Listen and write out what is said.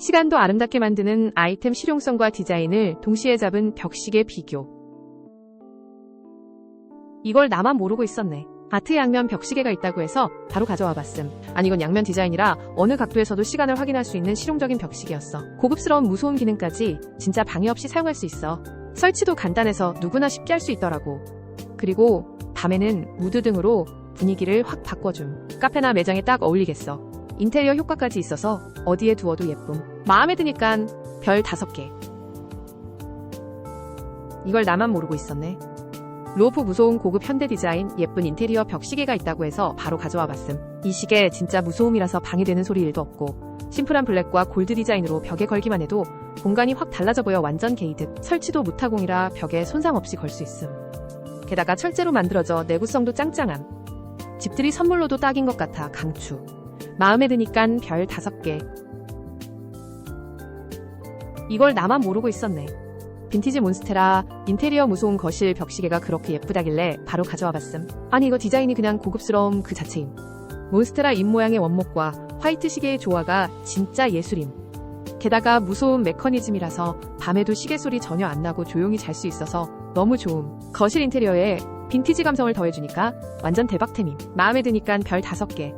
시간도 아름답게 만드는 아이템 실용성과 디자인을 동시에 잡은 벽시계 비교. 이걸 나만 모르고 있었네. 아트 양면 벽시계가 있다고 해서 바로 가져와 봤음. 아니 이건 양면 디자인이라 어느 각도에서도 시간을 확인할 수 있는 실용적인 벽시계였어. 고급스러운 무소음 기능까지 진짜 방해 없이 사용할 수 있어. 설치도 간단해서 누구나 쉽게 할 수 있더라고. 그리고 밤에는 무드 등으로 분위기를 확 바꿔줌. 카페나 매장에 딱 어울리겠어. 인테리어 효과까지 있어서 어디에 두어도 예쁨. 마음에 드니깐 별 다섯 개. 이걸 나만 모르고 있었네. 루오프 무소음 고급 현대 디자인 예쁜 인테리어 벽 시계가 있다고 해서 바로 가져와 봤음. 이 시계 진짜 무소음이라서 방해되는 소리 일도 없고 심플한 블랙과 골드 디자인으로 벽에 걸기만 해도 공간이 확 달라져 보여 완전 게이득. 설치도 무타공이라 벽에 손상 없이 걸 수 있음. 게다가 철제로 만들어져 내구성도 짱짱함. 집들이 선물로도 딱인 것 같아 강추. 마음에 드니깐 별 다섯 개. 이걸 나만 모르고 있었네. 빈티지 몬스테라 인테리어 무소음 거실 벽시계가 그렇게 예쁘다길래 바로 가져와 봤음. 아니 이거 디자인이 그냥 고급스러움 그 자체임. 몬스테라 입 모양의 원목과 화이트 시계의 조화가 진짜 예술임. 게다가 무소음 메커니즘이라서 밤에도 시계 소리 전혀 안 나고 조용히 잘 수 있어서 너무 좋음. 거실 인테리어에 빈티지 감성을 더해주니까 완전 대박템임. 마음에 드니깐 별 다섯 개.